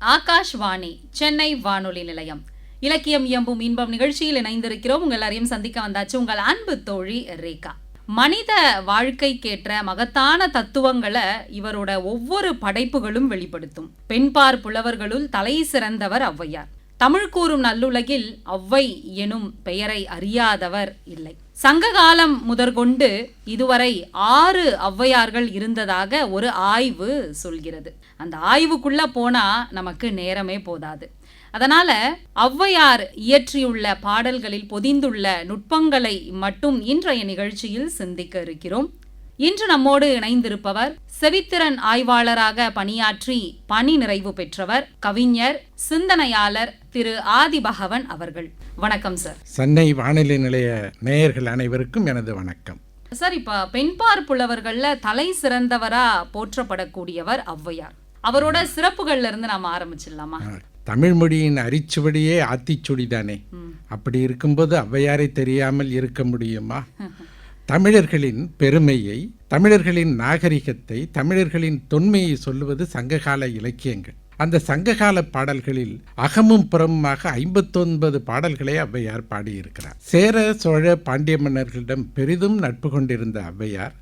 ஆகாஷ்வாணி சென்னை வானொலி நிலையம். இலக்கியம் இயம்பும் இன்பம் நிகழ்ச்சியில் இணைந்திருக்கிறோம். உங்கள் எல்லாரையும் சந்திக்க வந்தாச்சு உங்கள் அன்பு தோழி ரேகா. மனித வாழ்க்கைக்கேற்ற மகத்தான தத்துவங்களை இவரோட ஒவ்வொரு படைப்புகளும் வெளிப்படுத்தும். பெண்பார் புலவர்களுள் தலை சிறந்தவர் ஔவையார். தமிழ் கூறும் நல்லுலகில் ஔவை எனும் பெயரை அறியாதவர் இல்லை. சங்ககாலம் முதற்கொண்டு இதுவரை ஆறு ஔவையார்கள் இருந்ததாக ஒரு ஆய்வு சொல்கிறது. அந்த ஆய்வுக்குள்ள போனா நமக்கு நேரமே போதாது. அதனால ஔவையார் இயற்றியுள்ள பாடல்களில் பொதிந்துள்ள நுட்பங்களை மட்டும் இன்றைய நிகழ்ச்சியில் சிந்திக்க இருக்கிறோம். இன்று நம்மோடு இணைந்திருப்பவர் செவித்திறன் ஆய்வாளராக பணியாற்றி பணி நிறைவு பெற்றவர் கவிஞர் சிந்தனையாளர் திரு ஆதிபகவன் அவர்கள். வணக்கம் சார் சென்னை வானிலை நிலைய நேயர்கள் அனைவருக்கும் எனது வணக்கம். சார் இப்ப பெண்பார் புலவர்கள்ல தலை சிறந்தவரா போற்றப்படக்கூடியவர் ஔவையார். அவரோட சிறப்புகள்ல இருந்து நாம ஆரம்பிச்சிடலாமா? தமிழ் மொழியின் அரிச்சுவடியே ஆத்திச்சுடிதானே. ம். அப்படி இருக்கும்போது ஔவையாரை தெரியாமல் இருக்க முடியுமா? தமிழர்களின் பெருமையை தமிழர்களின் நாகரிகத்தை தமிழர்களின் தொன்மையை சொல்லுவது சங்ககால இலக்கியங்கள். அந்த சங்ககால பாடல்களில் அகமும் புறமுமாக ஐம்பத்தொன்பது பாடல்களை ஔவையார் பாடியிருக்கிறார். சேர சோழ பாண்டிய மன்னர்களிடம் பெரிதும் நட்பு கொண்டிருந்த ஔவையார்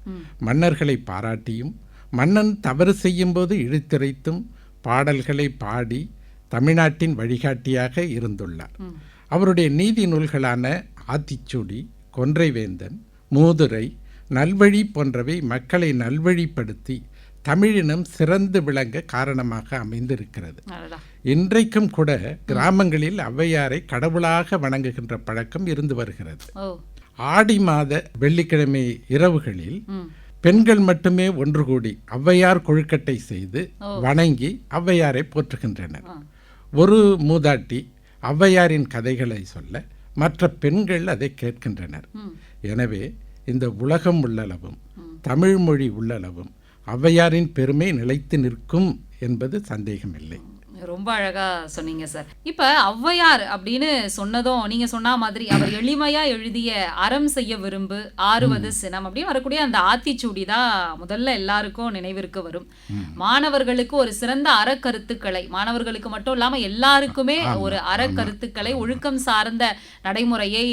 மன்னர்களை பாராட்டியும் மன்னன் தவறு செய்யும்போது இழுத்துரைத்தும் பாடல்களை பாடி தமிழ்நாட்டின் வழிகாட்டியாக இருந்துள்ளார். அவருடைய நீதி நூல்களான ஆத்திச்சூடி கொன்றைவேந்தன் மூதுரை நல்வழி போன்றவை மக்களை நல்வழிப்படுத்தி தமிழினம் சிறந்து விளங்க காரணமாக அமைந்திருக்கிறது. இன்றைக்கும் கூட கிராமங்களில் ஔவையாரை கடவுளாக வணங்குகின்ற பழக்கம் இருந்து வருகிறது. ஆடி மாத வெள்ளிக்கிழமை இரவுகளில் பெண்கள் மட்டுமே ஒன்று கூடி ஔவையார் கொழுக்கட்டை செய்து வணங்கி ஔவையாரை போற்றுகின்றனர். ஒரு மூதாட்டி ஔவையாரின் கதைகளை சொல்ல மற்ற பெண்கள் அதை கேட்கின்றனர். எனவே இந்த உலகம் உள்ளளவும் தமிழ் மொழி உள்ளளவும் ஔவையாரின் பெருமை நிலைத்து நிற்கும் என்பது சந்தேகமில்லை. ரொம்ப அழகா சொன்னீங்க சார். இப்ப ஔவையார் அப்படின்னு சொன்னதும் நீங்க சொன்ன மாதிரி அவர் எளிமையா எழுதிய அறம் செய்ய விரும்பு ஆறுவது சினம் அப்படின்னு வரக்கூடிய அந்த ஆத்திச்சூடி தான் முதல்ல எல்லாருக்கும் நினைவிற்கு வரும். மாணவர்களுக்கு ஒரு சிறந்த அறக்கருத்துக்களை மாணவர்களுக்கு மட்டும் இல்லாம எல்லாருக்குமே ஒரு அறக்கருத்துக்களை ஒழுக்கம் சார்ந்த நடைமுறையை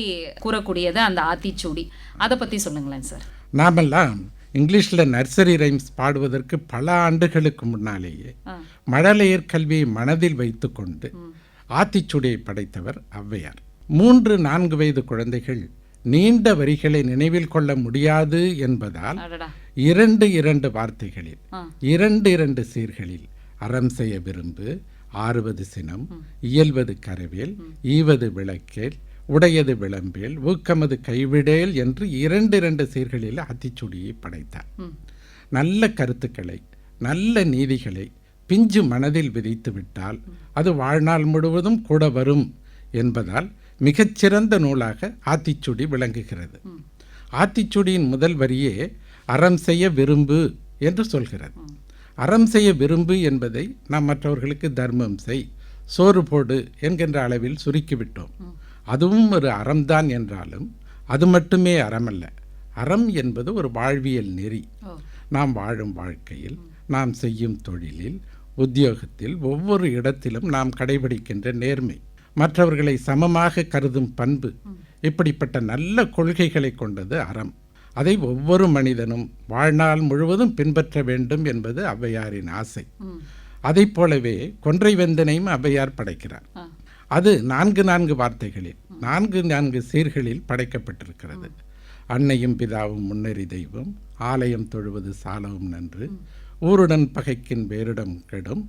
கூறக்கூடியது அந்த ஆத்திச்சூடி. அதை பத்தி சொல்லுங்களேன் சார். நாமெல்லாம் இங்கிலீஷில் நர்சரி ரைம்ஸ் பாடுவதற்கு பல ஆண்டுகளுக்கு முன்னாலேயே. மழலையர் கல்வியை மனதில் வைத்துக்கொண்டு ஆத்திச்சுடியை படைத்தவர் ஔவையார். மூன்று நான்கு வயது குழந்தைகள் நீண்ட வரிகளை நினைவில் கொள்ள முடியாது என்பதால் இரண்டு இரண்டு வார்த்தைகளில். இரண்டு இரண்டு சீர்களில் அறம் செய்ய விரும்பு ஆறுவது சினம் இயல்வது கரவேல் ஈவது விளக்கேல் உடையது விளம்பேல் ஊக்கமது கைவிடேல் என்று இரண்டு இரண்டு சீர்களில் ஆத்திச்சுடியை படைத்தார். நல்ல கருத்துக்களை நல்ல நீதிகளை பிஞ்சு மனதில் விதைத்து விட்டால் அது வாழ்நாள் முழுவதும் கூட வரும் என்பதால் மிகச்சிறந்த நூலாக ஆத்திச்சுடி விளங்குகிறது. ஆத்திச்சுடியின் முதல் வரியே அறம் செய்ய விரும்பு என்று சொல்கிறது. அறம் செய்ய விரும்பு என்பதை நாம் மற்றவர்களுக்கு தர்மம் செய் சோறு போடு என்கின்ற அளவில் சுருக்கிவிட்டோம். அதுவும் ஒரு அறம்தான் என்றாலும் அது மட்டுமே அறமல்ல. அறம் என்பது ஒரு வாழ்வியல் நெறி. நாம் வாழும் வாழ்க்கையில் நாம் செய்யும் தொழிலில் உத்தியோகத்தில் ஒவ்வொரு இடத்திலும் நாம் கடைபிடிக்கின்ற நேர்மை. மற்றவர்களை சமமாக கருதும் பண்பு இப்படிப்பட்ட நல்ல கொள்கைகளை கொண்டது அறம். அதை ஒவ்வொரு மனிதனும் வாழ்நாள் முழுவதும் பின்பற்ற வேண்டும் என்பது ஔவையாரின் ஆசை. ம். அதைப் போலவே கொன்றைவேந்தனையும் ஔவையார் படைக்கிறார். அது நான்கு நான்கு வார்த்தைகளில் நான்கு நான்கு சீர்களில் படைக்கப்பட்டிருக்கிறது. அன்னையும் பிதாவும் முன்னறி தெய்வம் ஆலயம் தொழுவது சாலவும் நன்று ஊருடன் பகைக்கின் வேரிடம் கெடும்.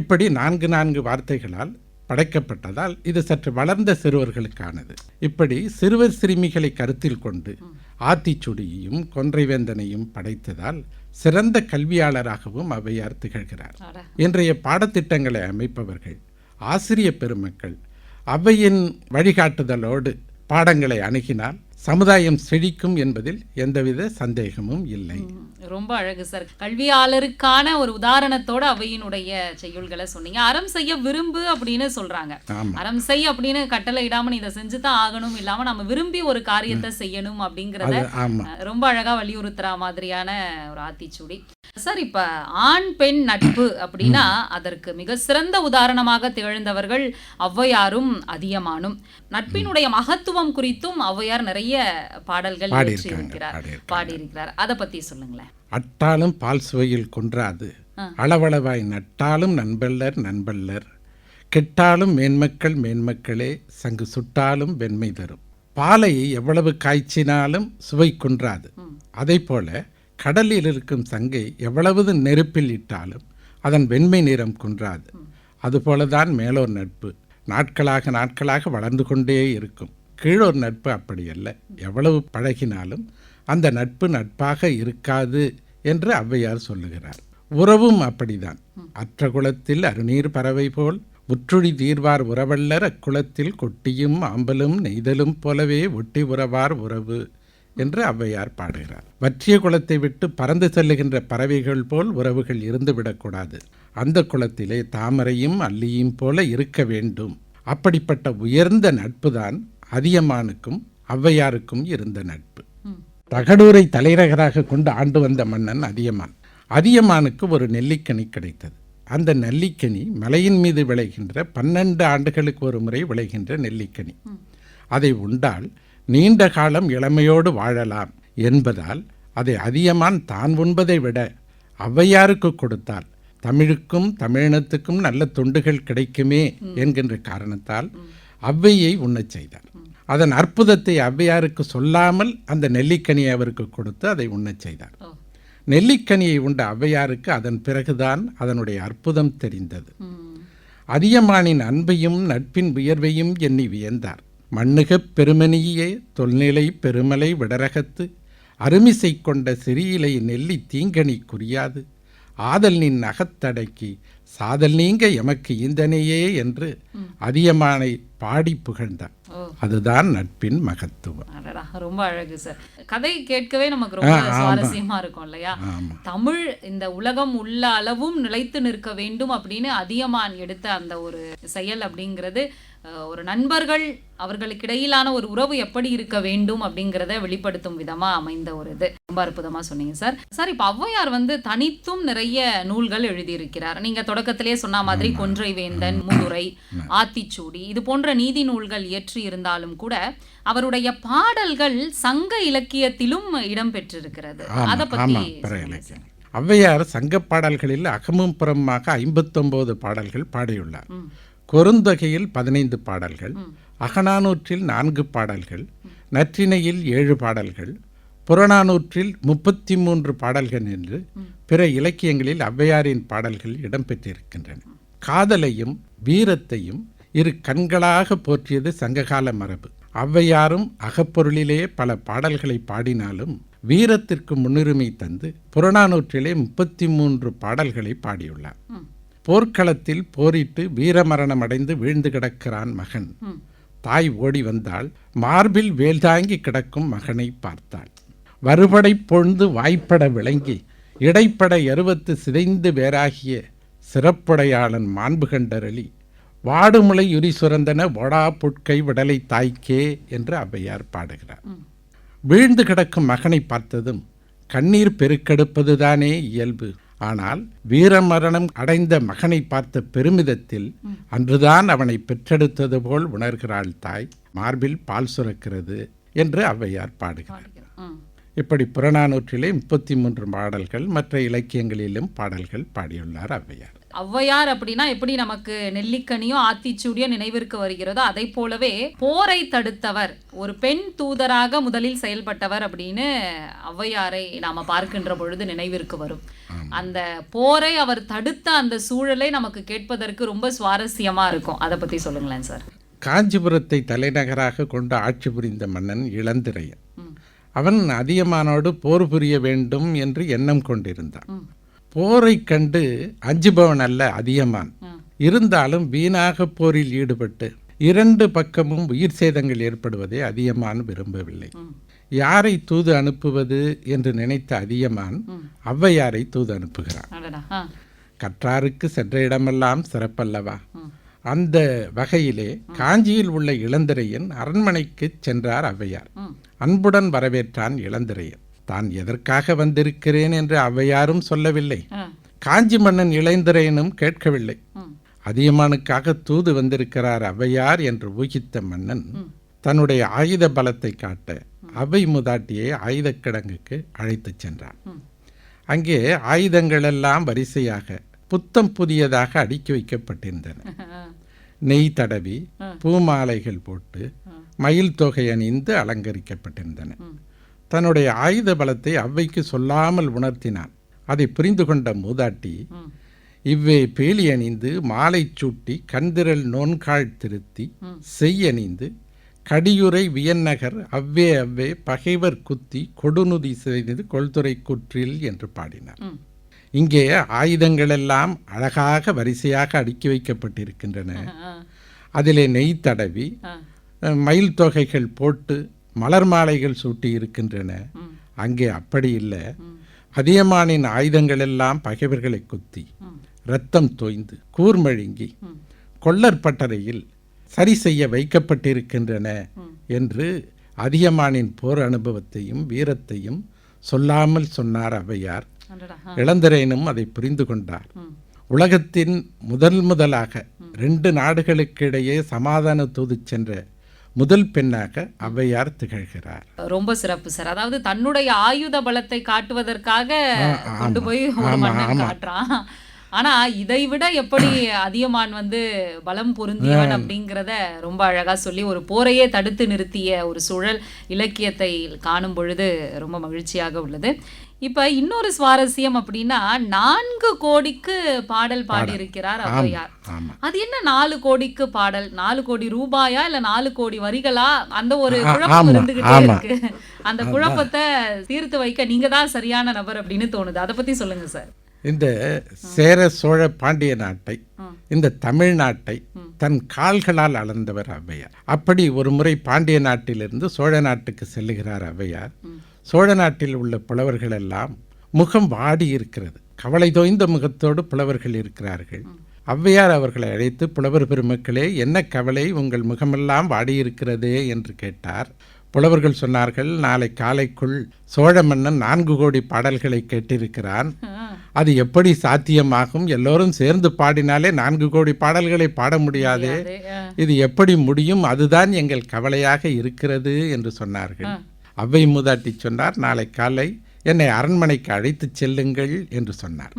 இப்படி நான்கு நான்கு வார்த்தைகளால் படைக்கப்பட்டதால் இது சற்று வளர்ந்த சிறுவர்களுக்கானது. இப்படி சிறுவர் சிறுமிகளை கருத்தில் கொண்டு ஆத்திச்சுடியையும் கொன்றைவேந்தனையும் படைத்ததால் சிறந்த கல்வியாளராகவும் ஔவையார் திகழ்கிறார். இன்றைய பாடத்திட்டங்களை அமைப்பவர்கள் ஆசிரிய பெருமக்கள் அவையின் வழிகாட்டுதலோடு பாடங்களை அணுகினால் சமுதாயம் செழிக்கும் என்பதில் எந்தவித சந்தேகமும் இல்லை. ரொம்ப அழகு சார். கல்வியாளருக்கான ஒரு உதாரணத்தோட அவையினுடைய செய்யுள்களை சொன்னீங்க. அறம் செய்ய விரும்பு அப்படின்னு சொல்றாங்க. அறம் செய் அப்படின்னு கட்டளை இடாம நீ இதை செஞ்சு தான் ஆகணும். இல்லாம நம்ம விரும்பி ஒரு காரியத்தை செய்யணும் அப்படிங்கறத ரொம்ப அழகா வலியுறுத்துற மாதிரியான ஒரு ஆத்திச்சூடி. சார் இப்ப ஆண் பெண் நட்பு அப்படின்னா அதற்கு மிக சிறந்த உதாரணமாக திகழ்ந்தவர்கள் ஔவையாரும் அதியமானும். நட்பினுடைய மகத்துவம் குறித்தும் ஔவையார் நிறைய பாடல்கள் பாடியிருக்காங்க. பாடியிருக்கிறார். அதை பத்தி சொல்லுங்களேன். அட்டாலும் பால் சுவையில் கொன்றாது. அளவளவாய் நட்டாலும் நண்பல்லர் நண்பல்லர். கெட்டாலும் மேன்மக்கள் மேன்மக்களே. சங்கு சுட்டாலும் வெண்மை தரும். பாலை எவ்வளவு காய்ச்சினாலும் சுவை குன்றாது. ம். போல கடலில் இருக்கும் சங்கை எவ்வளவு நெருப்பில் இட்டாலும் அதன் வெண்மை நிறம் குன்றாது. அதுபோலதான் மேலோர் நட்பு. நாட்களாக நாட்களாக வளர்ந்து கொண்டே இருக்கும். கீழோர் நட்பு அப்படியல்ல எவ்வளவு பழகினாலும் அந்த நட்பு நட்பாக இருக்காது என்று ஔவையார் சொல்லுகிறார். உறவும் அப்படிதான். அற்ற குளத்தில் அருநீர் பறவை போல் உற்றுழி தீர்வார் உறவல்லர் அக்குளத்தில் கொட்டியும் ஆம்பலும் நெய்தலும் போலவே ஒட்டி உறவார் உறவு என்று ஔவையார் பாடுகிறார். வற்றிய குளத்தை விட்டு பறந்து செல்லுகின்ற பறவைகள் போல் உறவுகள் இருந்துவிடக்கூடாது அந்த குளத்திலே தாமரையும் அல்லியும் போல இருக்க வேண்டும். அப்படிப்பட்ட உயர்ந்த நட்புதான் அதியமானுக்கும் ஔவையாருக்கும் இருந்த நட்பு. தகடூரை தலைநகராக கொண்டு ஆண்டு வந்த மன்னன் அதியமான். அதியமானுக்கு ஒரு நெல்லிக்கனி கிடைத்தது. அந்த நெல்லிக்கனி மலையின் மீது விளைகின்ற பன்னெண்டு ஆண்டுகளுக்கு ஒரு முறை விளைகின்ற நெல்லிக்கனி. அதை உண்டால் நீண்ட காலம் இளமையோடு வாழலாம் என்பதால் அதை அதியமான் தான் உண்பதை விட ஔவையாருக்கு கொடுத்தால் தமிழுக்கும் தமிழினத்துக்கும் நல்ல தொண்டுகள் கிடைக்குமே என்கின்ற காரணத்தால் ஔவையை உண்ணச் செய்தார். அதன் அற்புதத்தை ஔவையாருக்கு சொல்லாமல் அந்த நெல்லிக்கனியை அவருக்கு கொடுத்து அதை உண்ணச் செய்தார். நெல்லிக்கனியை உண்ட ஔவையாருக்கு அதன் பிறகுதான் அதனுடைய அற்புதம் தெரிந்தது. அதியமானின் அன்பையும் நட்பின் உயர்வையும் எண்ணி வியந்தார். மண்ணுகப் பெருமணியே தொல்நிலை பெருமலை விடரகத்து அருமிசை கொண்ட சிறியிலை நெல்லி தீங்கனி குறியாது. ஆதல் நின் அகத்தடக்கி சாதல் நீங்க எமக்கு ஈந்தனையே என்று அதியமானை பாடி புகழ்ந்தார் அதுதான் நட்பின் மகத்துவம். ரொம்ப அழகு சார் கதை கேட்கவே நமக்கு ரொம்ப சுவாரஸ்யமா இருக்கும் இல்லையா? தமிழ் இந்த உலகம் உள்ள அளவும் நிலைத்து நிற்க வேண்டும் அப்படின்னு அதியமான் எடுத்த அந்த ஒரு செயல் அப்படிங்கிறது ஒரு நண்பர்கள் அவர்களுக்கு இடையிலான ஒரு உறவு எப்படி இருக்க வேண்டும் அப்படிங்கிறத வெளிப்படுத்தும் விதமா அமைந்த ஒரு இது. ரொம்ப அற்புதமா சொன்னீங்க சார். சார் இப்ப ஔவையார் வந்து தனித்தும் நிறைய நூல்கள் எழுதியிருக்கிறார். நீங்க தொடக்கத்திலே சொன்ன மாதிரி கொன்றை வேந்தன் முதுரை ஆத்திச்சூடி இது போன்ற நீதி நூல்கள் இயற்றி இருந்தாலும் கூட அவருடைய பாடல்கள் சங்க இலக்கியத்திலும் இடம்பெற்றிருக்கிறது அத பத்தி ஆமா, பிற சொல்லுங்க இலக்கியம். ஔவையார் சங்கப் பாடல்களில் அகமும் புறமாக ஐம்பத்தொம்போது பாடல்கள் பாடியுள்ளார். குறுந்தொகையில் பதினைந்து பாடல்கள் அகநானூற்றில் நான்கு பாடல்கள் நற்றிணையில் ஏழு பாடல்கள் புறநானூற்றில் முப்பத்தி மூன்று பாடல்கள் என்று பிற இலக்கியங்களில் ஔவையாரின் பாடல்கள் இடம்பெற்றிருக்கின்றன. காதலையும் வீரத்தையும் இரு கண்களாக போற்றியது சங்ககால மரபு. ஔவையாரும் அகப்பொருளிலே பல பாடல்களை பாடினாலும் வீரத்திற்கு முன்னுரிமை தந்து புறநானூற்றிலே முப்பத்தி மூன்று பாடல்களை பாடியுள்ளார். போர்க்களத்தில் போரிட்டு வீரமரணம் அடைந்து வீழ்ந்து கிடக்கிறான் மகன். தாய் ஓடி வந்தாள். மார்பில் வேல்தாங்கி கிடக்கும் மகனை பார்த்தாள். வறுபடை பொழுது வாய்ப்பட விளங்கி இடைப்பட எருவத்து சிதைந்து வேறாகிய சிறப்புடையாளன் மாண்பு கண்டரளி வாடுமுளை யுரி சுரந்தன ஒடா புட்கை விடலை தாய்க்கே என்று ஔவையார் பாடுகிறார். வீழ்ந்து கிடக்கும் மகனை பார்த்ததும் கண்ணீர் பெருக்கெடுப்பதுதானே இயல்பு. ஆனால் வீரமரணம் அடைந்த மகனை பார்த்த பெருமிதத்தில் அன்றுதான் அவனை பெற்றெடுத்தது போல் உணர்கிறாள் தாய் மார்பில் பால் சுரக்கிறது என்று ஔவையார் பாடுகிறார். இப்படி புறநானூற்றிலே முப்பத்தி மூன்று பாடல்கள் மற்ற இலக்கியங்களிலும் பாடல்கள் பாடியுள்ளார் ஔவையார் ஔவையார் அப்படின்னா எப்படி நமக்கு நெல்லிக்கனியோ ஆத்திச்சூடியோ நினைவிற்கு வருகிறதோ அதை போலவே போரை தடுத்தவர் ஒரு பெண் தூதராக முதலில் செயல்பட்டவர் அப்படின்னு ஔவையாரை நாம பார்க்கின்ற பொழுது நினைவிற்கு வரும். அந்த போரை அவர் தடுத்த அந்த சூழலை நமக்கு கேட்பதற்கு ரொம்ப சுவாரஸ்யமா இருக்கும். அதை பத்தி சொல்லுங்களேன் சார். காஞ்சிபுரத்தை தலைநகராக கொண்டு ஆட்சி புரிந்த மன்னன் இளந்திரையன். அவன் அதியமானோடு போர் புரிய வேண்டும் என்று எண்ணம் கொண்டிருந்தான். ம். போரைக் கண்டு அஞ்சுபவன் அல்ல அதியமான். இருந்தாலும் வீணாக போரில் ஈடுபட்டு இரண்டு பக்கமும் உயிர் சேதங்கள் ஏற்படுவதை அதியமான் விரும்பவில்லை. யாரை தூது அனுப்புவது என்று நினைத்த அதியமான். ஔவையாரை தூது அனுப்புகிறான். கற்றாருக்கு சென்ற இடமெல்லாம் சிறப்பல்லவா. அந்த வகையிலே காஞ்சியில் உள்ள இளந்திரையன் அரண்மனைக்கு சென்றார் ஔவையார். அன்புடன் வரவேற்றான் இளந்திரையன் தான் எதற்காக வந்திருக்கிறேன் என்று ஔவையாரும் சொல்லவில்லை காஞ்சி மன்னன் இளைந்திரையனும் கேட்கவில்லை அதியமானுக்காக தூது வந்திருக்கிறார் ஔவையார் என்று ஊகித்த மன்னன். தன்னுடைய ஆயுத பலத்தை காட்ட அவை முதாட்டியை ஆயுதக் கிடங்குக்கு அழைத்துச் சென்றான். அங்கே ஆயுதங்கள் எல்லாம் வரிசையாக புத்தம் புதியதாக அடுக்கி வைக்கப்பட்டிருந்தன நெய் தடவி. பூமாலைகள் போட்டு. மயில் தொகை அணிந்து அலங்கரிக்கப்பட்டிருந்தன. தன்னுடைய ஆயுத பலத்தை அவ்வைக்கு சொல்லாமல் உணர்த்தினான். அதை புரிந்து கொண்ட மூதாட்டி இவ்வே பேலி அணிந்து மாலை சூட்டி கண்திரள் நோன்கால் திருத்தி ம். செய் அணிந்து கடியுரை வியன்னகர் அவ்வே அவ்வே பகைவர் குத்தி கொடுநுதி செய்து கொள்துறை குற்றில் என்று பாடினார். இங்கே ஆயுதங்களெல்லாம் அழகாக வரிசையாக அடுக்கி வைக்கப்பட்டிருக்கின்றன. அதிலே நெய் தடவி மயில் தொகைகள் போட்டு மலர் மாலைகள் சூட்டி இருக்கின்றன அங்கே அப்படி இல்லை அதியமானின் ஆயுதங்கள் எல்லாம் பகைவர்களை குத்தி ம், இரத்தம் தோய்ந்து கூர்மழுங்கி. கொள்ளர் பட்டறையில் சரி செய்ய வைக்கப்பட்டிருக்கின்றன. என்று அதியமானின் போர் அனுபவத்தையும் வீரத்தையும் சொல்லாமல் சொன்னார் ஆ, இளந்திரையனும் அதை புரிந்து கொண்டார் உலகத்தின் முதல் முதலாக ரெண்டு நாடுகளுக்கு இடையே சமாதான தூது சென்ற முதல் பெண்ணாக ஔவையார் திகழ்கிறார். ரொம்ப சிறப்பு சார். அதாவது தன்னுடைய ஆயுத பலத்தை காட்டுவதற்காக கொண்டு போய். காட்டுறான். ஆனா இதை விட எப்படி அதியமான் வந்து பலம் பொருந்தியவன் அப்படிங்கிறத ரொம்ப அழகா சொல்லி ஒரு போரையே தடுத்து நிறுத்திய ஒரு சூழல் இலக்கியத்தை காணும் பொழுது ரொம்ப மகிழ்ச்சியாக உள்ளது. இப்ப இன்னொரு சுவாரஸ்யம் அப்படின்னா நான்கு கோடிக்கு பாடல் பாடியிருக்கிறார் ஔவையார். அது என்ன நாலு கோடிக்கு பாடல்? நாலு கோடி ரூபாயா இல்ல நாலு கோடி வரிகளா? அந்த ஒரு குழப்பம் இருந்துகிட்டே. இருக்கு. அந்த குழப்பத்தை தீர்த்து வைக்க நீங்க தான் சரியான நபர் அப்படின்னு தோணுது. அதை பத்தி சொல்லுங்க சார். இந்த சேர சோழ பாண்டிய நாட்டை. இந்த தமிழ்நாட்டை. தன் கால்களால் அளந்தவர் ஔவையார். அப்படி ஒரு முறை பாண்டிய நாட்டிலிருந்து சோழ நாட்டுக்கு செல்லுகிறார் ஔவையார். சோழ நாட்டில் உள்ள புலவர்கள் எல்லாம் முகம் வாடி இருக்கிறது. கவலை தோய்ந்த முகத்தோடு புலவர்கள் இருக்கிறார்கள். ஔவையார் அவர்களை அழைத்து புலவர் பெருமக்களே என்ன கவலை உங்கள் முகமெல்லாம் வாடியிருக்கிறதே? என்று கேட்டார். புலவர்கள் சொன்னார்கள் நாளை காலைக்குள் சோழ மன்னன் நான்கு கோடி பாடல்களை கேட்டிருக்கிறான். அது எப்படி சாத்தியமாகும்? எல்லோரும் சேர்ந்து பாடினாலே நான்கு கோடி பாடல்களை பாட முடியாதே. இது எப்படி முடியும்? அதுதான் எங்கள் கவலையாக இருக்கிறது என்று சொன்னார்கள். அவ்வை மூதாட்டி சொன்னார் நாளை காலை என்னை அரண்மனைக்கு அழைத்துச் செல்லுங்கள் என்று சொன்னார்.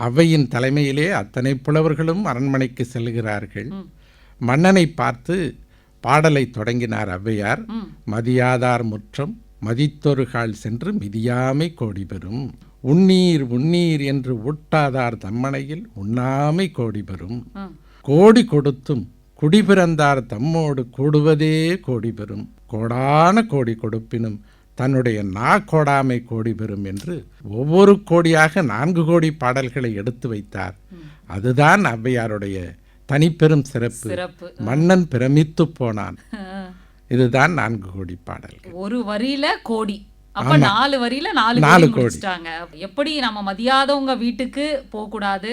அவ்வையின் தலைமையிலே அத்தனை புலவர்களும் அரண்மனைக்கு செல்கிறார்கள். மன்னனை பார்த்து பாடலை தொடங்கினார் ஔவையார். மதியாதார் முற்றம் மதித்தொருகால் சென்று மிதியாமை கோடி பெறும். உண்ணீர் உண்ணீர் என்று ஊட்டாதார் தம்மனையில் உண்ணாமை கோடி பெறும். கோடி கொடுத்தும் குடிபிறந்தார் தம்மோடு கூடுவதே கோடி பெறும் கோடான கோடி கொடுப்பினும் தன்னுடைய நா கோடாமை கோடி பெறும் என்று ஒவ்வொரு கோடியாக நான்கு கோடி பாடல்களை எடுத்து வைத்தார். அதுதான் ஔவையாருடைய தனிப்பெரும் சிறப்பு. சிறப்பு. மன்னன் பிரமித்து போனான். இதுதான் நான்கு கோடி பாடல்கள். ஒரு வரியில கோடி. அப்ப நாலு வரியில நாலு நாலு கோடி. எப்படி நம்ம மதியாதவங்க வீட்டுக்கு போக கூடாது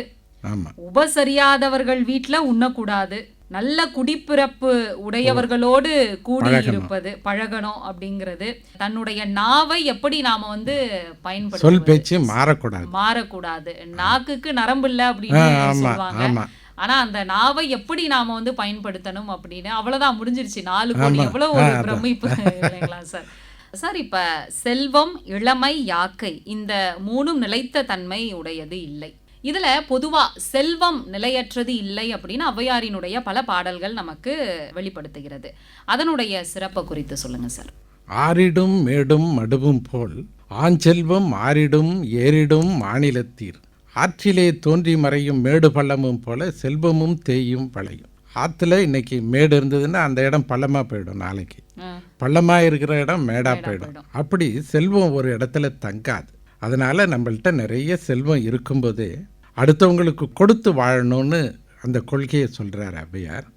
உபசரியாதவர்கள் வீட்ல உண்ணக்கூடாது. நல்ல குடிப்பிறப்பு உடையவர்களோடு கூடி இருப்பது பழகணும் அப்படிங்கிறது. தன்னுடைய நாவை எப்படி நாம வந்து சொல் பயன்படுத்த பேச்சு மாறக்கூடாது. மாறக்கூடாது. நாக்குக்கு நரம்பு இல்ல அப்படின்னு சொல்லுவாங்க. ஆனா அந்த நாவை எப்படி நாம வந்து பயன்படுத்தணும் அப்படின்னு அவ்வளவுதான் முடிஞ்சிருச்சு. நாலு கோடி எவ்வளவு ஒரு பிரமிப்பு இல்லைங்களா சார்? சார் இப்ப செல்வம் இளமை யாக்கை இந்த மூணும் நிலைத்த தன்மை உடையது இல்லை. இதுல பொதுவா செல்வம் நிலையற்றது இல்லை அப்படின்னு ஔவையாரினுடைய பல பாடல்கள் நமக்கு வெளிப்படுத்துகிறது. அதனுடைய சிறப்பை குறித்து சொல்லுங்க சார். ஆறிடும் மேடும் மடுவும் போல் ஆஞ்செல்வம் ஆறிடும் ஏறிடும் மாநிலத்தீர். ஆற்றிலே தோன்றி மறையும் மேடு பள்ளமும் போல செல்வமும் தேயும் பழையும் ஆற்றுல இன்னைக்கு மேடு இருந்ததுன்னா அந்த இடம் பள்ளமாக போயிடும் நாளைக்கு. பள்ளமாக இருக்கிற இடம் மேடாக போயிடும். அப்படி செல்வம் ஒரு இடத்துல தங்காது. அதனால நம்மள்ட்ட நிறைய செல்வம் இருக்கும்போதே அடுத்தவங்களுக்கு கொடுத்து வாழணும்னு அந்த கொள்கையை சொல்றார் ஔவையார்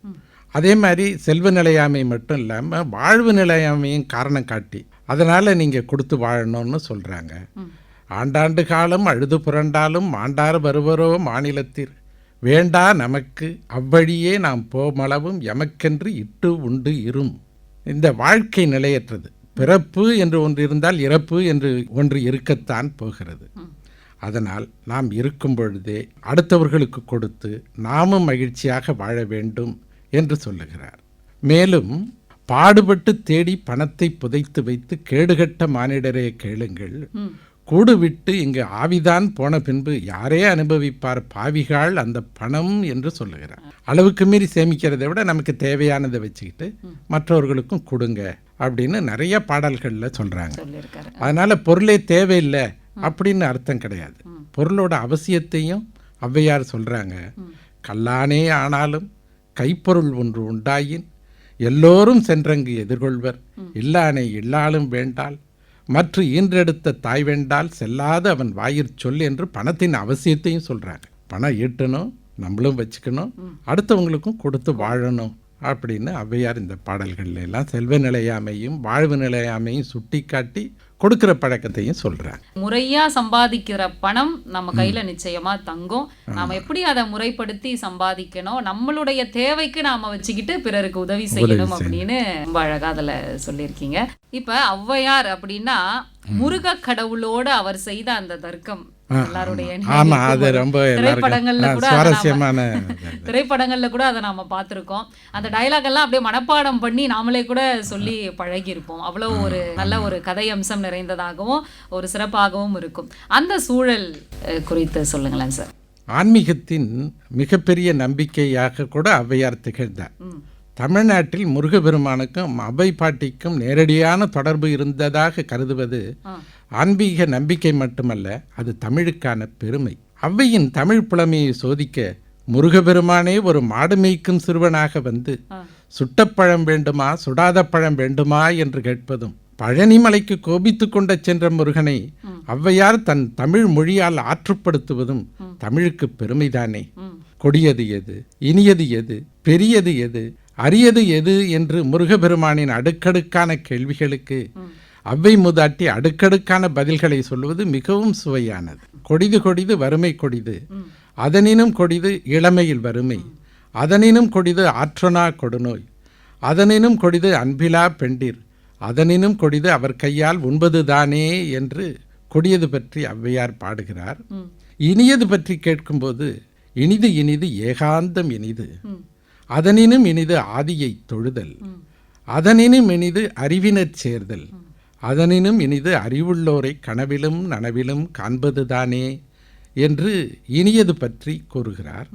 அதே மாதிரி செல்வ நிலையாமை மட்டும் இல்லாமல் வாழ்வு நிலையாமையும் காரணம் காட்டி அதனால நீங்கள் கொடுத்து வாழணும்னு சொல்கிறாங்க. ஆண்டாண்டு காலம் அழுது புரண்டாலும் ஆண்டார் வருவரோ மாநிலத்தீர். வேண்டா நமக்கு அவ்வழியே நாம் போமளவும் எமக்கென்று இட்டு உண்டு இரும். இந்த வாழ்க்கை நிலையற்றது. பிறப்பு என்று ஒன்று இருந்தால் இறப்பு என்று ஒன்று இருக்கத்தான் போகிறது. அதனால் நாம் இருக்கும் பொழுதே அடுத்தவர்களுக்கு கொடுத்து நாமும் மகிழ்ச்சியாக வாழ வேண்டும் என்று சொல்லுகிறார். மேலும் பாடுபட்டு தேடி பணத்தை புதைத்து வைத்து கேடுகட்ட மானிடரே கேளுங்கள். கூடு விட்டு இங்கு ஆவிதான் போன பின்பு யாரே அனுபவிப்பார் பாவிகள் அந்த பணம் என்று சொல்லுகிறார். அளவுக்கு மீறி சேமிக்கிறதை விட நமக்கு தேவையானதை வச்சுக்கிட்டு மற்றவர்களுக்கும் கொடுங்க அப்படின்னு நிறைய பாடல்கள்ல சொல்லியிருக்காரு. அதனால பொருளே தேவையில்லை அப்படின்னு அர்த்தம் கிடையாது. பொருளோட அவசியத்தையும் ஔவையார் சொல்றாங்க. கல்லானே ஆனாலும் கைப்பொருள் ஒன்று உண்டாயின் எல்லோரும் சென்றங்கு எதிர்கொள்வர். இல்லானே இல்லாலும் வேண்டால் மற்ற ஈன்றெடுத்த தாய் வேண்டால் செல்லாத அவன் வாயிற் சொல் என்று பணத்தின் அவசியத்தையும் சொல்றாங்க. பணம் ஈட்டணும் நம்மளும் வச்சுக்கணும் அடுத்தவங்களுக்கும் கொடுத்து வாழணும் அப்படின்னு ஔவையார் இந்த பாடல்கள்ல எல்லாம் செல்வ நிலையாமையும் வாழ்வு நிலையாமையும் சுட்டிக்காட்டி கொடுக்கிற பழக்கத்தையும் சொல்றாங்க முறையா சம்பாதிக்கிற பணம் நம்ம கையில நிச்சயமா தங்கும். நாம எப்படி அதை முறைப்படுத்தி சம்பாதிக்கணும்? நம்மளுடைய தேவைக்கு நாம வச்சுக்கிட்டு பிறருக்கு உதவி செய்யணும் அப்படின்னு ரொம்ப அழகா அதுல சொல்லியிருக்கீங்க. இப்ப ஔவையார் அப்படின்னா முருக கடவுளோட அவர் செய்த அந்த தர்க்கம் எல்லாருடைய ஆமா நினைவுக்கு அது. ரொம்ப திரைப்படங்கள்ல கூட சுவாரஸ்யமான திரைப்படங்கள்ல கூட அதை நாம பார்த்திருக்கோம். அந்த டயலாக் எல்லாம் அப்படியே மனப்பாடம் பண்ணி நாமளே கூட சொல்லி பழகி இருப்போம் அவ்வளவு ஒரு நல்ல ஒரு கதை அம்சம் நிறைந்ததாகவும் ஒரு சிறப்பாகவும் இருக்கும். அந்த சூழல் குறித்து சொல்லுங்களேன் சார். ஆன்மீகத்தின் மிகப்பெரிய நம்பிக்கையாக கூட ஔவையார் திகழ்ந்தார். தமிழ்நாட்டில் முருகபெருமானுக்கும் அவை பாட்டிக்கும் நேரடியான தொடர்பு இருந்ததாக கருதுவது. ஆன்மீக நம்பிக்கை மட்டுமல்ல அது தமிழுக்கான பெருமை. ஔவையின் தமிழ் புலமையை சோதிக்க முருகபெருமானே ஒரு மாடு மேய்க்கும் சிறுவனாக வந்து. சுட்டப்பழம் வேண்டுமா சுடாத பழம் வேண்டுமா? என்று கேட்பதும் பழனிமலைக்கு கோபித்து கொண்ட சென்ற முருகனை ஔவையார் தன் தமிழ் மொழியால் ஆற்றுப்படுத்துவதும் தமிழுக்கு பெருமைதானே. கொடியது எது இனியது எது பெரியது எது அரியது எது என்று முருகபெருமானின் அடுக்கடுக்கான கேள்விகளுக்கு அவ்வை மூதாட்டி அடுக்கடுக்கான பதில்களை சொல்வது மிகவும் சுவையானது. கொடிது கொடிது வறுமை கொடிது. அதனினும் கொடிது இளமையில் வறுமை. அதனினும் கொடிது ஆற்றனா கொடுநோய். அதனினும் கொடிது அன்பிலா பெண்டிர். அதனினும் கொடிது அவர் கையால் உண்பதுதானே என்று கொடியது பற்றி ஔவையார் பாடுகிறார். இனியது பற்றி கேட்கும்போது இனிது இனிது ஏகாந்தம் இனிது. அதனினும் இனிது ஆதியை தொழுதல். அதனினும் இனிது அறிவினர் சேர்தல். அதனினும் இனிது அறிவுள்ளோரை கனவிலும் நனவிலும் காண்பதுதானே என்று இனியது பற்றி கூறுகிறார்.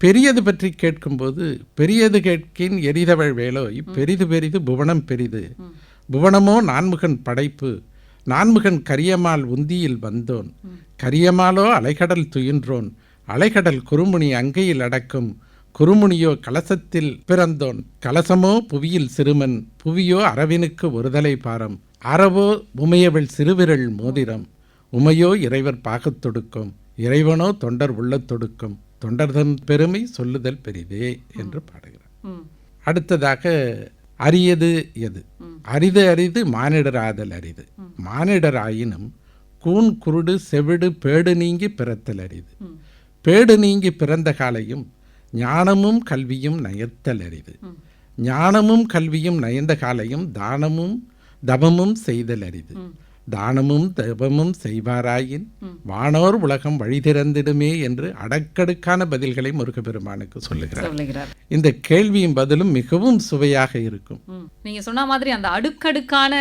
பெரியது பற்றி கேட்கும்போது பெரியது கேட்கின் எரிதவள் வேலோய் பெரிது பெரிது புவனம் பெரிது. புவனமோ நான்முகன் படைப்பு? நான்முகன் கரியமால் உந்தியில் வந்தோன். கரியமாலோ அலைகடல் துயின்றோன். அலைகடல் குறுமுனி அங்கையில் அடக்கும். குறுமுனியோ கலசத்தில் பிறந்தோன். கலசமோ புவியில் சிறுமன். புவியோ அரவினுக்கு ஒருதலை பாரம். அறவோ உமையவள் சிறுவிரல் மோதிரம் உமையோ இறைவர் பாகத் தொடுக்கும் இறைவனோ தொண்டர் உள்ளத் தொடுக்கும் தொண்டர்தன் பெருமை சொல்லுதல் பெரிதே என்று பாடுகிறார். அடுத்ததாக அரியது எது? அரிது அரிது மானிடராதல் அரிது. மானிடராயினும் கூன் குருடு செவிடு பேடு நீங்கி பிறத்தல் அரிது. பேடு நீங்கி பிறந்த காலையும் ஞானமும் கல்வியும் நயத்தல் அரிது. ஞானமும் கல்வியும் நயந்த காலையும் தானமும் தவமும் செய்தல் அரிது. தானமும் தபமும் செய்வாராயின் வானோர் உலகம் வழி திறந்திடுமே என்று அடக்கடுக்கான பதில்களை முருகப்பெருமானுக்கு சொல்லுகிறார். இந்த கேள்வியும் பதிலும் மிகவும் சுவையாக இருக்கும். நீங்க சொன்ன மாதிரி அந்த அடுக்கடுக்கான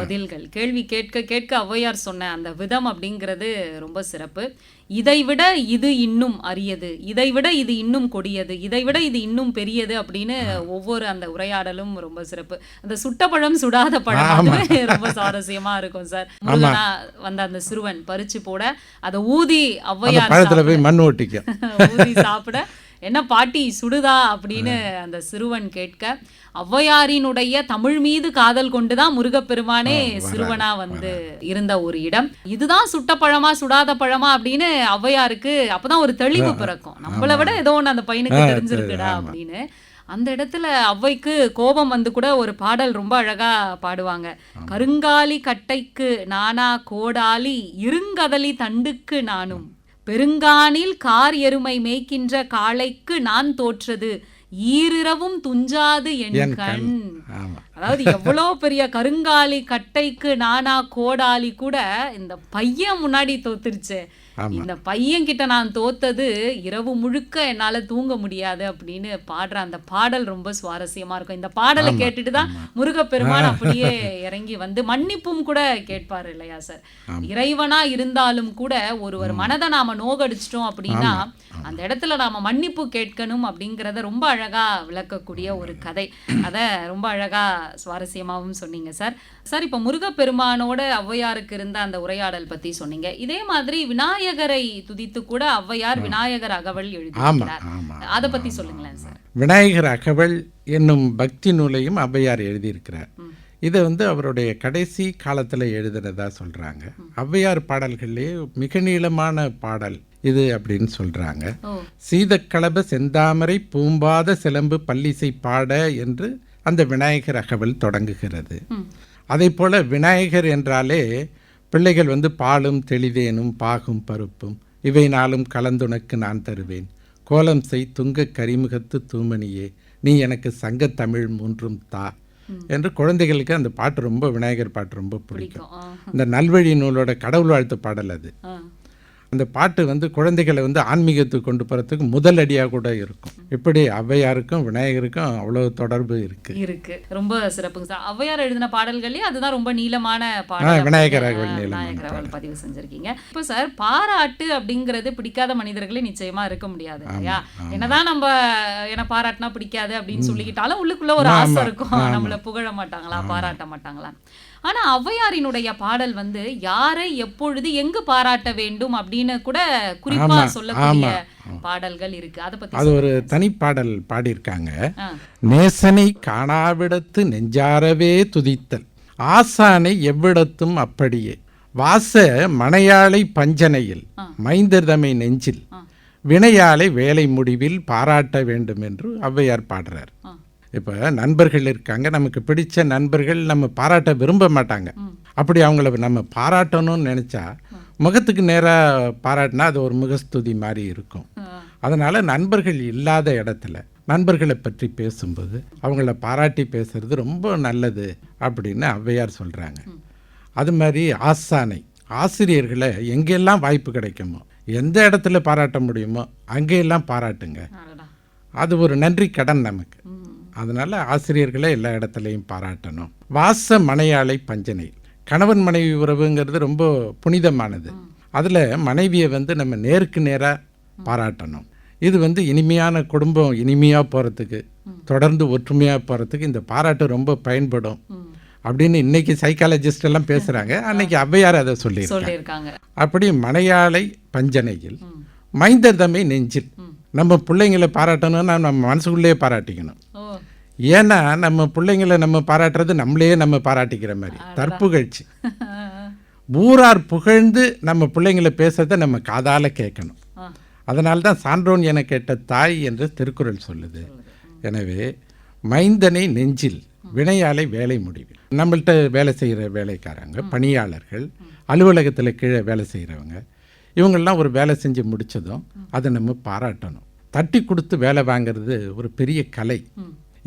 பதில்கள் கேள்வி கேட்க கேட்க ஔவையார் சொன்ன அந்த விதம் அப்படிங்கிறது ரொம்ப சிறப்பு. இதை விட இது இன்னும் அரியது இதை விட இது இன்னும் கொடியது இதை விட இது இன்னும் பெரியது அப்படின்னு ஒவ்வொரு அந்த உரையாடலும் ரொம்ப சிறப்பு. அந்த சுட்ட பழம் சுடாத பழம் ரொம்ப சுவாரஸ்யமா இருக்கும் சார். முருகனா வந்த அந்த சிறுவன் பறிச்சு போட அதை ஊதி ஔவையார் பழத்துல போய் மண் ஓட்டிக்க. ஊதி சாப்பிட என்ன பாட்டி சுடுதா? அப்படின்னு அந்த சிறுவன் கேட்க ஔவையாரினுடைய தமிழ் மீது காதல் கொண்டுதான் முருகப்பெருமானே சிறுவனா வந்து இருந்த ஒரு இடம். இதுதான் சுட்ட பழமா சுடாத பழமா? அப்படின்னு ஔவையாருக்கு அப்பதான் ஒரு தெளிவு பிறக்கும். நம்மளை விட ஏதோ ஒண்ணு அந்த பையனுக்கு தெரிஞ்சிருக்குடா அப்படின்னு அந்த இடத்துல ஔவைக்கு கோபம் வந்து கூட ஒரு பாடல் ரொம்ப அழகா பாடுவாங்க. கருங்காலி கட்டைக்கு நானா கோடாலி இருங்கதலி தண்டுக்கு நானும். பெருங்கானில் கார் எருமை மேய்க்கின்ற காளைக்கு நான் தோற்றது. ஈரிரவும் துஞ்சாது என் கண். அதாவது எவ்வளோ பெரிய கருங்காலி கட்டைக்கு நானா கோடாலி கூட இந்த பையன் முன்னாடி தோத்துருச்சு. இந்த பையன் கிட்ட நான் தோத்தது இரவு முழுக்க என்னால தூங்க முடியாது அப்படின்னு பாடுற அந்த பாடல் ரொம்ப சுவாரஸ்யமா இருக்கும். இந்த பாடலை கேட்டுட்டு தான் முருகப்பெருமான் அப்படியே இறங்கி வந்து மன்னிப்பும் கூட கேட்பாரு இல்லையா சார்? இறைவனா இருந்தாலும் கூட ஒருவர் மனதை நாம நோகடிச்சிட்டோம் அப்படின்னா அந்த இடத்துல நாம மன்னிப்பு கேட்கணும் அப்படிங்கறத ரொம்ப அழகா விளக்கக்கூடிய ஒரு கதை. அத ரொம்ப அழகா சுவாரஸ்யமாவும் சொன்னீங்க சார். சார் இப்ப முருகப்பெருமானோட ஔவையாருக்கு இருந்த அந்த உரையாடல் பத்தி சொன்னீங்க. இதே மாதிரி விநாயகரை துதித்து கூட ஔவையார் விநாயகர் அகவல் எழுதியிருக்கிறார். அதை பத்தி சொல்லுங்களேன் சார். விநாயகர் அகவல் என்னும் பக்தி நூலையும் ஔவையார் எழுதியிருக்கிறார். இதை வந்து அவருடைய கடைசி காலத்தில் எழுதுனதா சொல்கிறாங்க ஔவையார் பாடல்களே மிக நீளமான பாடல் இது அப்படின்னு சொல்கிறாங்க ஓ. சீதக்களப செந்தாமரை பூம்பாத சிலம்பு பல்லிசை பாட என்று அந்த விநாயகர் அகவல் தொடங்குகிறது. அதே போல் விநாயகர் என்றாலே பிள்ளைகள் வந்து பாலும் தெளிதேனும் பாகும் பருப்பும். இவை நாளும் கலந்துனக்கு நான் தருவேன். கோலம் செய் துங்க கரிமுகத்து தூமணியே நீ எனக்கு சங்கத் தமிழ் மூன்றும் தா. என்று குழந்தைகளுக்கு அந்த பாட்டு ரொம்ப விநாயகர் பாட்டு ரொம்ப பிடிக்கும். இந்த நல்வழி நூலோட கடவுள் வாழ்த்து பாடல் அது. அந்த பாட்டு வந்து குழந்தைகளை வந்து ஆன்மீகத்துக்கு கொண்டு போகிறதுக்கு முதல் அடியாக கூட இருக்கும். இப்படி ஔவையாருக்கும் விநாயகருக்கும் அவ்வளோ தொடர்பு இருக்குது இருக்கு. ரொம்ப சிறப்புங்க சார். ஔவையார் எழுதின பாடல்களே அதுதான் ரொம்ப நீளமான பாடல் விநாயகர் விநாயகர் பதிவு செஞ்சிருக்கீங்க. இப்போ சார் பாராட்டு அப்படிங்கிறது பிடிக்காத மனிதர்களே நிச்சயமா இருக்க முடியாது இல்லையா? என்னதான் நம்ம என்ன பாராட்டினா பிடிக்காது அப்படின்னு சொல்லிக்கிட்டாலும் உள்ளுக்குள்ள ஒரு ஆசை இருக்கும். நம்மள புகழ மாட்டாங்களா பாராட்ட மாட்டாங்களா? ஆனா ஔவையாரினுடைய பாடல் வந்து யாரை எப்பொழுது எங்கு பாராட்ட வேண்டும் அப்படின்னு கூட குறிப்பா சொல்லக்கூடிய பாடல்கள் இருக்கு. அதை பத்தி அது ஒரு தனிப்பாடல் பாடியிருக்காங்க. நேசனை காணாவிடத்து நெஞ்சாரவே துதித்தல் ஆசானை எவ்விடத்தும் அப்படியே. வாச மணையாளை பஞ்சனையில் மைந்தர்தமை நெஞ்சில் ஆ. வினையாளை வேலை முடிவில் பாராட்ட வேண்டும் என்று ஔவையார் பாடுறார். இப்போ நண்பர்கள் இருக்காங்க. நமக்கு பிடிச்ச நண்பர்கள் நம்ம பாராட்ட விரும்ப மாட்டாங்க. அப்படி அவங்கள நம்ம பாராட்டணும்னு நினச்சா முகத்துக்கு நேராக பாராட்டினா அது ஒரு முகஸ்துதி மாதிரி இருக்கும். அதனால் நண்பர்கள் இல்லாத இடத்துல நண்பர்களை பற்றி பேசும்போது அவங்கள பாராட்டி பேசுறது ரொம்ப நல்லது அப்படின்னு ஔவையார் சொல்கிறாங்க அது மாதிரி ஆசானை ஆசிரியர்களை எங்கெல்லாம் வாய்ப்பு கிடைக்குமோ எந்த இடத்துல பாராட்ட முடியுமோ அங்கெல்லாம் பாராட்டுங்க. அது ஒரு நன்றி கடன் நமக்கு. அதனால் ஆசிரியர்களை எல்லா இடத்துலையும் பாராட்டணும் வாச மனையாளை பஞ்சனை கணவன் மனைவி உறவுங்கிறது ரொம்ப புனிதமானது அதில் மனைவியை வந்து நம்ம நேருக்கு நேராக பாராட்டணும் இது வந்து இனிமையான குடும்பம் இனிமையாக போகிறதுக்கு தொடர்ந்து ஒற்றுமையாக போகிறதுக்கு இந்த பாராட்டு ரொம்ப பயன்படும். அப்படின்னு இன்னைக்கு சைக்காலஜிஸ்ட் எல்லாம் பேசுகிறாங்க அன்னைக்கு ஔவையார் அதை சொல்லியிருக்காங்க அப்படி மனையாளை பஞ்சனையில். மைந்தர் தம்மை நெஞ்சில். நம்ம பிள்ளைங்களை பாராட்டணும்னா நம்ம மனசுக்குள்ளேயே பாராட்டிக்கணும். ஏன்னா நம்ம பிள்ளைங்களை நம்ம பாராட்டுறது நம்மளையே நம்ம பாராட்டிக்கிற மாதிரி. தற்புகழ்ச்சி. ஊரார் புகழ்ந்து நம்ம பிள்ளைங்களை பேசுறதை நம்ம காதால கேட்கணும். ஆ. அதனால தான் சான்றோன் என கேட்ட தாய் என்று திருக்குறள் சொல்லுது. எனவே மைந்தனை நெஞ்சில் வினையாலை வேலை முடிவில். நம்மள்ட்ட வேலை செய்கிற வேலைக்காரங்க பணியாளர்கள் அலுவலகத்தில் கீழே வேலை செய்கிறவங்க இவங்கெல்லாம் ஒரு வேலை செஞ்சு முடிச்சதும் அதை நம்ம பாராட்டணும். தட்டி கொடுத்து வேலை வாங்குறது ஒரு பெரிய கலை.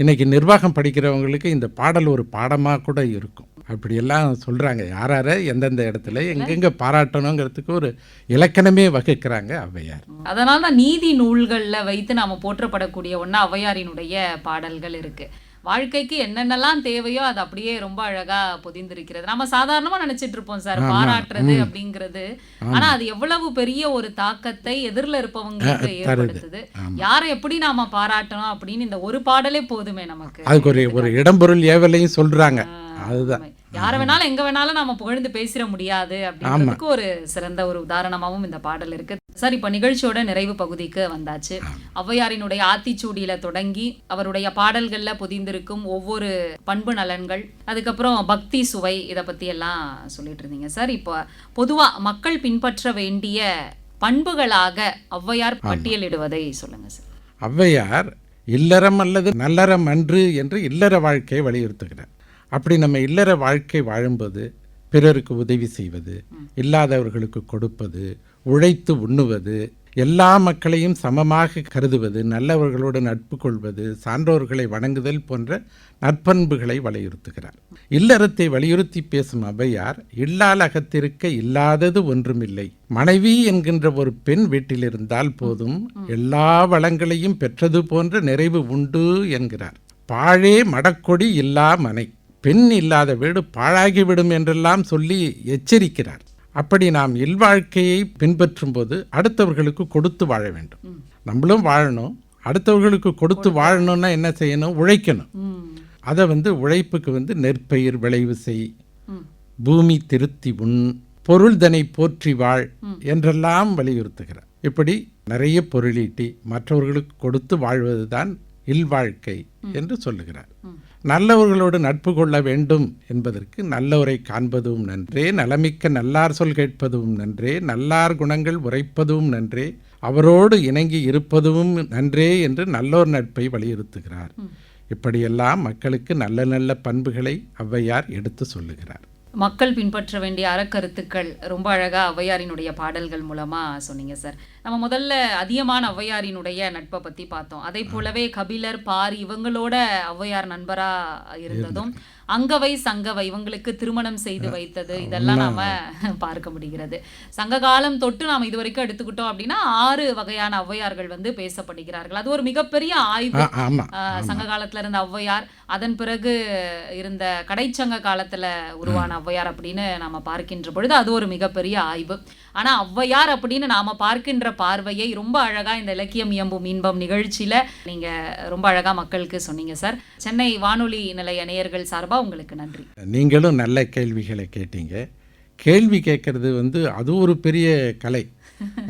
இன்னைக்கு நிர்வாகம் படிக்கிறவங்களுக்கு இந்த பாடல் ஒரு பாடமாக கூட இருக்கும். அப்படியெல்லாம் சொல்கிறாங்க யார் யாரை எந்தெந்த இடத்துல எங்கெங்கே பாராட்டணுங்கிறதுக்கு ஒரு இலக்கணமே வகுக்கிறாங்க ஔவையார். அதனால தான் நீதி நூல்கள்ல வைத்து நாம போற்றப்படக்கூடிய ஒண்ணா ஔவையாரினுடைய பாடல்கள் இருக்கு. வாழ்க்கைக்கு என்னென்னலாம் தேவையோ அது அப்படியே ரொம்ப அழகா பொதிந்திருக்கிறது. நம்ம சாதாரணமா நினைச்சிட்டு இருப்போம் சார் பாராட்டுறது அப்படிங்கிறது. ஆனா அது எவ்வளவு பெரிய ஒரு தாக்கத்தை எதிரில் இருப்பவங்களுக்கு ஏற்படுத்துது. யாரை எப்படி நாம பாராட்டணும் அப்படின்னு இந்த ஒரு பாடலே போதுமே நமக்கு. அதுக்கு ஒரு ஒரு இடம்பொருள் ஏவலையும் சொல்கிறாங்க அதுதான். யார வேணாலும் எங்க வேணாலும் நாம புகழ்ந்து பேசிட முடியாது அப்படின்றதுக்கு ஒரு சிறந்த ஒரு உதாரணமாவும் இந்த பாடல் இருக்கு. சார் இப்ப நிகழ்ச்சியோட நிறைவு பகுதிக்கு வந்தாச்சு. ஔவையாரினுடைய ஆத்திச்சூடியில தொடங்கி அவருடைய பாடல்கள்ல பொதிந்திருக்கும் ஒவ்வொரு பண்பு நலன்கள் அதுக்கப்புறம் பக்தி சுவை இத பத்தி எல்லாம் சொல்லிட்டு இருந்தீங்க. சார் இப்போ பொதுவா மக்கள் பின்பற்ற வேண்டிய பண்புகளாக ஔவையார் பட்டியலிடுவதை சொல்லுங்க சார். ஔவையார் இல்லறம் அல்லது நல்லறம் அன்று என்று இல்லற வாழ்க்கையை வலியுறுத்துகிறார். அப்படி நம்ம இல்லற வாழ்க்கை வாழும்போது பிறருக்கு உதவி செய்வது இல்லாதவர்களுக்கு கொடுப்பது உழைத்து உண்ணுவது எல்லா மக்களையும் சமமாக கருதுவது நல்லவர்களோடு நட்பு கொள்வது சான்றோர்களை வணங்குதல் போன்ற நற்பண்புகளை வலியுறுத்துகிறார். இல்லறத்தை வலியுறுத்தி பேசும் ஔவையார் இல்லால் அகத்திருக்க இல்லாதது ஒன்றுமில்லை. மனைவி என்கின்ற ஒரு பெண் வீட்டில் இருந்தால் போதும் எல்லா வளங்களையும் பெற்றது போன்ற நிறைவு உண்டு என்கிறார். பாழே மடக்கொடி இல்லா மனை. பெண் இல்லாத வீடு பாழாகிவிடும் என்றெல்லாம் சொல்லி எச்சரிக்கிறார். அப்படி நாம் இல்வாழ்க்கையை பின்பற்றும் போது அடுத்தவர்களுக்கு கொடுத்து வாழ வேண்டும். நம்மளும் வாழணும். அடுத்தவர்களுக்கு கொடுத்து வாழணும்னா என்ன செய்யணும்? உழைக்கணும். அதை வந்து உழைப்புக்கு வந்து நெற்பயிர் விளைவு செய். பூமி திருத்தி உண். பொருள்தனை போற்றி வாழ் என்றெல்லாம் வலியுறுத்துகிறார். இப்படி நிறைய பொருளீட்டி மற்றவர்களுக்கு கொடுத்து வாழ்வதுதான் இல்வாழ்க்கை என்று சொல்லுகிறார். நல்லவர்களோடு நட்பு கொள்ள வேண்டும் என்பதற்கு நல்லவரை காண்பதும் நன்றே நலமிக்க நல்லார் சொல் கேட்பதும் நன்றே நல்லார் குணங்கள் உரைப்பதும் நன்றே அவரோடு இணங்கி இருப்பதும் நன்றே என்று நல்லோர் நட்பை வலியுறுத்துகிறார். இப்படியெல்லாம் மக்களுக்கு நல்ல நல்ல பண்புகளை ஔவையார் எடுத்து சொல்லுகிறார். மக்கள் பின்பற்ற வேண்டிய அறக்கருத்துக்கள் ரொம்ப அழகா ஔவையாரினுடைய பாடல்கள் மூலமா சொன்னீங்க சார். நம்ம முதல்ல அதிகமான ஔவையாரினுடைய நட்பை பத்தி பார்த்தோம். அதே போலவே கபிலர் பாரி இவங்களோட ஔவையார் நண்பரா இருந்ததும் அங்கவை சங்கவை இவங்களுக்கு திருமணம் செய்து வைத்தது. இதெல்லாம் நாம பார்க்க முடிகிறது. சங்க காலம் தொட்டு நாம இது வரைக்கும் எடுத்துக்கிட்டோம் அப்படின்னா ஆறு வகையான ஔவையார்கள் வந்து பேசப்படுகிறார்கள். அது ஒரு மிகப்பெரிய ஆய்வு. சங்க காலத்துல இருந்த ஔவையார் அதன் பிறகு இருந்த கடைச்சங்க காலத்துல உருவான ஔவையார் அப்படின்னு நாம பார்க்கின்ற பொழுது அது ஒரு மிகப்பெரிய ஆய்வு. ஆனா ஔவையார் அப்படின்னு நாம பார்க்கின்ற பார்வையை ரொம்ப அழகா இந்த இலக்கியம் இயம்பும் இன்பம் நிகழ்ச்சியில நீங்க ரொம்ப அழகா மக்களுக்கு சொன்னீங்க சார். சென்னை வானொலி நிலைய நேயர்கள் சார்பா உங்களுக்கு நன்றி. நீங்களும் நல்ல கேள்விகளை கேட்டீங்க. கேள்வி கேட்கறது வந்து அது ஒரு பெரிய கலை.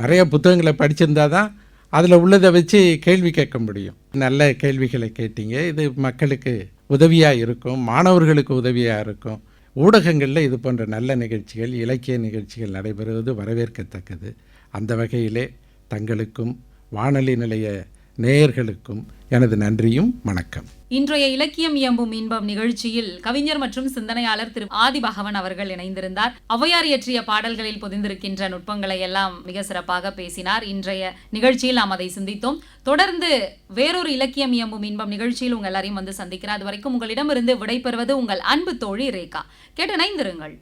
நிறைய புத்தகங்களை படிச்சிருந்தா தான் அதில் உள்ளதை வச்சு கேள்வி கேட்க முடியும். நல்ல கேள்விகளை கேட்டீங்க. இது மக்களுக்கு உதவியாக இருக்கும். மாணவர்களுக்கு உதவியாக இருக்கும். ஊடகங்களில் இது போன்ற நல்ல நிகழ்ச்சிகள் இலக்கிய நிகழ்ச்சிகள் நடைபெறுவது வரவேற்கத்தக்கது. அந்த வகையிலே தங்களுக்கும் வானொலி நிலைய நேயர்களுக்கும் எனது நன்றியும் வணக்கம். இன்றைய இலக்கியம் இயம்பும் இன்பம் நிகழ்ச்சியில் கவிஞர் மற்றும் சிந்தனையாளர் திரு ஆதி பகவன் அவர்கள் இணைந்திருந்தார். ஔவையார் இயற்றிய பாடல்களில் பொதிந்திருக்கின்ற நுட்பங்களை எல்லாம் மிக சிறப்பாக பேசினார். இன்றைய நிகழ்ச்சியில் நாம் அதை சிந்தித்தோம். தொடர்ந்து வேறொரு இலக்கியம் இயம்பும் இன்பம் நிகழ்ச்சியில் உங்கள் எல்லாரையும் வந்து சந்திக்கிறார் அது வரைக்கும் உங்களிடமிருந்து விடைபெறுவது உங்கள் அன்பு தோழி ரேகா. கேட்டு இணைந்திருங்கள்.